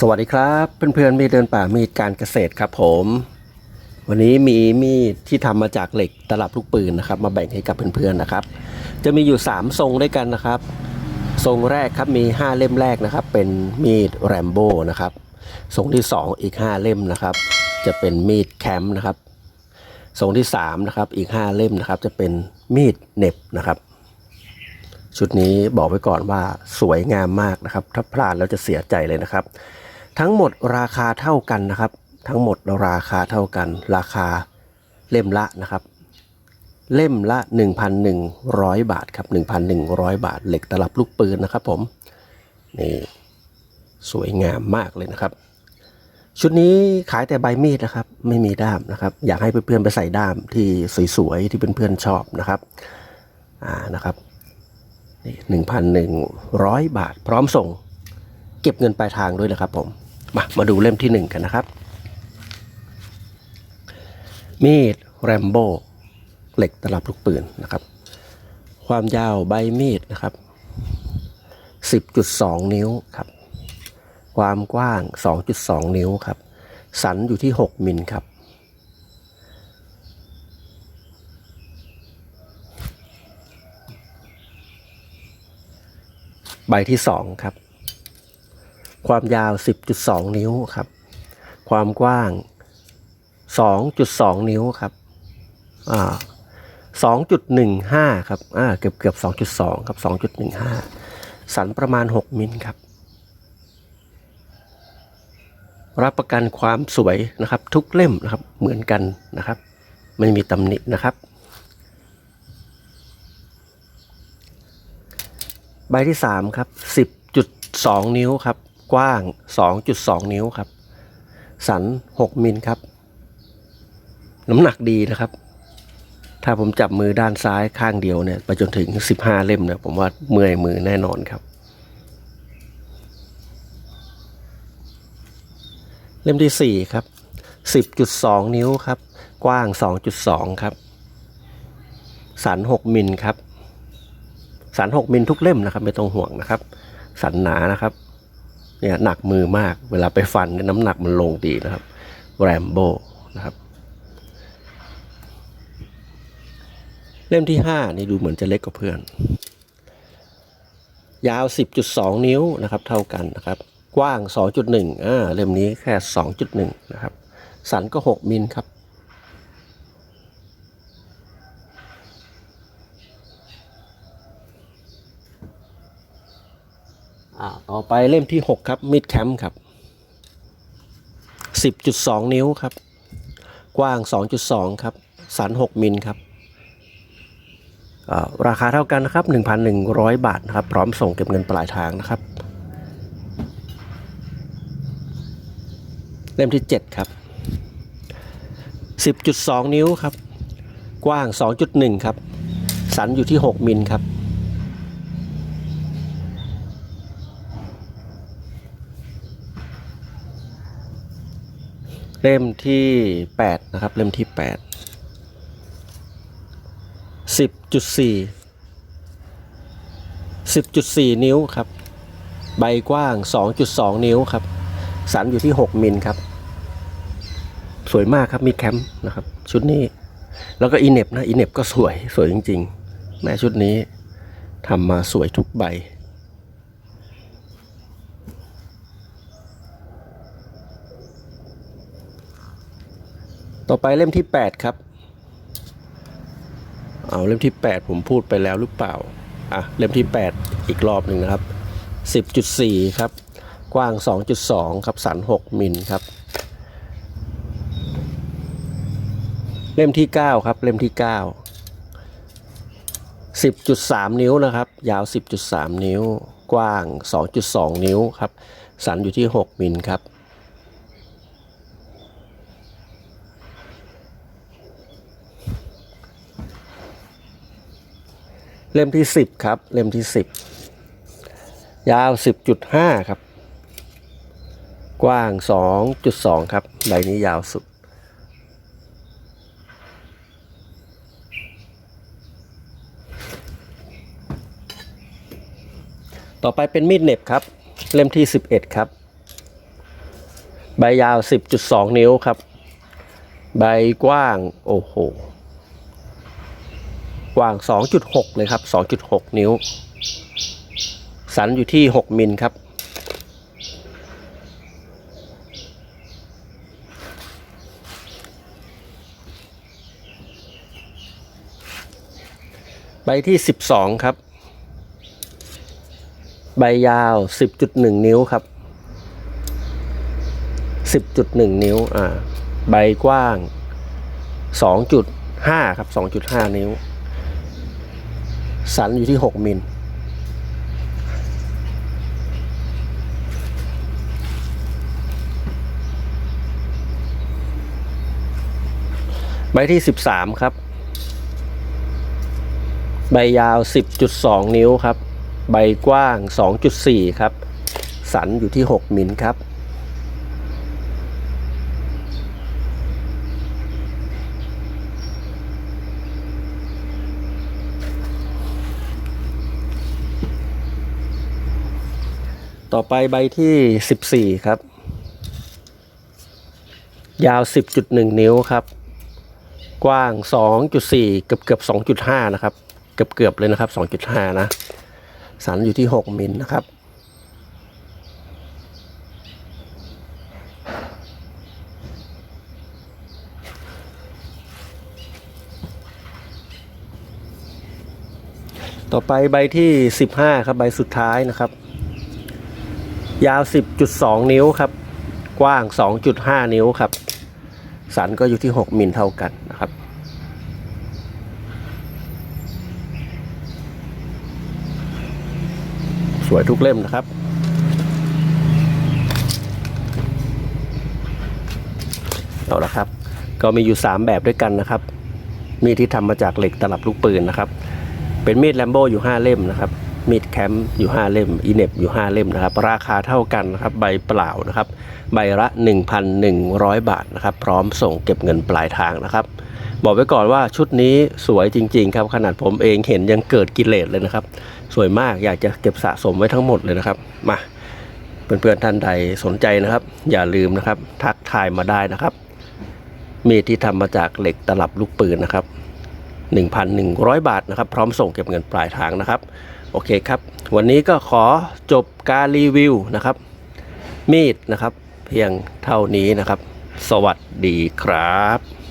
สวัสดีครับ เพื่อนๆ มีเดินป่ามีดการเกษตรครับผม วันนี้มีมีดที่ทำมาจากเหล็กตลับลูกปืนนะครับ มาแบ่งให้กับเพื่อนๆนะครับ จะมีอยู่ 3 ทรงด้วยกันนะครับ ทรงแรกครับมี 5 เล่มแรกนะครับ เป็นมีดแรมโบ้นะครับทรงที่ 2 อีก 5 เล่มนะครับ จะเป็นมีดแคมป์นะครับทรงที่3นะครับอีก 5 เล่มนะครับ จะเป็นมีดเน็บนะครับชุดนี้บอกไว้ก่อนว่าสวยงามมากนะครับ ถ้าพลาดแล้วจะเสียใจเลยนะครับ ทั้งหมดราคาเท่ากันนะครับ ทั้งหมดราคาเท่ากัน ราคาเล่มละนะครับ เล่มละ 1,100 บาทครับ 1,100 บาท เหล็กตลับลูกปืนนะครับผมนี่สวยงามมากเลยนะครับ ชุดนี้ขายแต่ใบมีดนะครับ ไม่มีด้ามนะครับ อยากให้เพื่อนๆไปใส่ด้ามที่สวยๆที่เพื่อนๆชอบนะครับอ่านะครับหนึ่งพันหนึ่งร้อยบาท พร้อมส่ง เก็บเงินปลายทางด้วยนะครับผม มามาดูเล่มที่หนึ่งกันนะครับ มีดแรมโบ้เหล็กตลับลูกปืนนะครับ ความยาวใบมีดนะครับ 10.2 นิ้วครับ ความกว้าง 2.2 นิ้วครับ สันอยู่ที่ 6 มิลครับ ใบที่สองครับ ความยาว 10.2 นิ้วครับ ความกว้าง 2.2 นิ้วครับอ่า2.15 ครับอ่าเกือบเกือบ2.2 ครับ 2.15 สันประมาณ 6 มิลครับ รับประกันความสวยนะครับ ทุกเล่มนะครับเหมือนกันนะครับ ไม่มีตำหนินะครับ ใบที่ 3 ครับ 10.2 นิ้วครับ กว้าง 2.2 นิ้วครับ สัน 6 มิลครับ น้ำหนักดีนะครับ ถ้าผมจับมือด้านซ้ายข้างเดียวเนี่ยไปจนถึง 15 เล่มเนี่ยผมว่าเมื่อยมือแน่นอนครับ เล่มที่ 4 ครับ 10.2 นิ้วครับ กว้าง 2.2 ครับ สัน 6 มิลครับ สัน 6 มิลทุกเล่มนะครับ ไม่ต้องห่วงนะครับ สันหนานะครับ เนี่ยหนักมือมาก เวลาไปฟันเนี่ยน้ำหนักมันลงดีนะครับแรมโบ้นะครับ เล่มที่ 5 นี่ดูเหมือนจะเล็กกว่าเพื่อน ยาว 10.2 นิ้วนะครับ เท่ากันนะครับ กว้าง 2.1อ่าเล่มนี้แค่ 2.1 นะครับ สันก็ 6 มิลครับ อ่าต่อ ไปเล่มที่ 6 ครับมิดแคมป์ครับ 10.2 นิ้วครับ กว้าง 2.2 ครับ สัน 6 มิลครับ ราคาเท่ากันนะครับ 1,100 บาทนะครับ พร้อมส่งเก็บเงินปลายทางนะครับ เล่มที่ 7 ครับ 10.2 นิ้วครับ กว้าง 2.1 ครับ สันอยู่ที่ 6 มิลครับ เล่มที่8นะครับเล่มที่ 8 10.4 10.4 นิ้วครับ ใบกว้าง 2.2 นิ้วครับ สันอยู่ที่ 6 มิลครับ สวยมากครับมีแคมป์นะครับ ชุดนี้ แล้วก็อีเน็บนะอีเน็บก็สวยสวยจริง ๆ แม้ชุดนี้ทำมาสวยทุกใบ ต่อไปเล่มที่ 8 ครับ เอาเล่มที่ 8 ผมพูดไปแล้วหรือเปล่า อะ เล่มที่ 8 อีกรอบหนึ่งนะครับ 10.4 ครับ กว้าง 2.2 ครับ สัน 6 มิลครับ เล่มที่ 9 ครับ เล่มที่ 9 10.3 นิ้วนะครับ ยาว 10.3 นิ้ว กว้าง 2.2 นิ้วครับ สันอยู่ที่ 6 มิลครับ เล่มที่10ครับ เล่มที่10ยาว10.5ครับ กว้าง2.2ครับใบนี้ยาวสุด ต่อไปเป็นมีดเหน็บครับ เล่มที่11ครับ ใบยาว10.2นิ้วครับ ใบกว้าง โอ้โห กว้าง 2.6 เลยครับ 2.6 นิ้ว สันอยู่ที่ 6 มิลครับ ใบที่ 12 ครับ ใบยาว 10.1 นิ้วครับ 10.1 นิ้ว อ่า ใบกว้าง 2.5 ครับ 2.5 นิ้ว สันอยู่ที่ 6 มิลใบที่ 13 ครับ ใบยาว 10.2 นิ้วครับ ใบกว้าง 2.4 ครับ สันอยู่ที่ 6 มิลครับ ต่อไปใบที่14ครับ ยาว10.1นิ้วครับ กว้าง2.4เกือบเกือบ2.5นะครับ เกือบเกือบเลยนะครับ2.5นะสันอยู่ที่6มิลนะครับต่อไปใบที่ 15 ครับใบสุดท้ายนะครับ ยาว 10.2 นิ้วครับ กว้าง 2.5 นิ้วครับ สันก็อยู่ที่ 6มิลเท่ากันนะครับ สวยทุกเล่มนะครับเอาละครับ ก็มีอยู่ 3 แบบด้วยกันนะครับ มีดที่ทำมาจากเหล็กตลับลูกปืนนะครับ เป็นมีดแลมโบอยู่ 5 เล่มนะครับ มีดแคมป์อยู่ 5 เล่มอีเน็บอยู่ 5 เล่มนะครับ ราคาเท่ากันนะครับใบเปล่านะครับ ใบละ 1,100 บาทนะครับ พร้อมส่งเก็บเงินปลายทางนะครับ บอกไว้ก่อนว่าชุดนี้สวยจริง ๆ ครับ ขนาดผมเองเห็นยังเกิดกิเลสเลยนะครับ สวยมากอยากจะเก็บสะสมไว้ทั้งหมดเลยนะครับมาเพื่อนๆท่านใดสนใจนะครับ อย่าลืมนะครับ ทักทายมาได้นะครับมีดที่ทำมาจากเหล็กตลับลูกปืนนะครับ 1,100 บาทนะครับ พร้อมส่งเก็บเงินปลายทางนะครับ โอเคครับ วันนี้ก็ขอจบการรีวิวนะครับ มีดนะครับ เพียงเท่านี้นะครับ สวัสดีครับ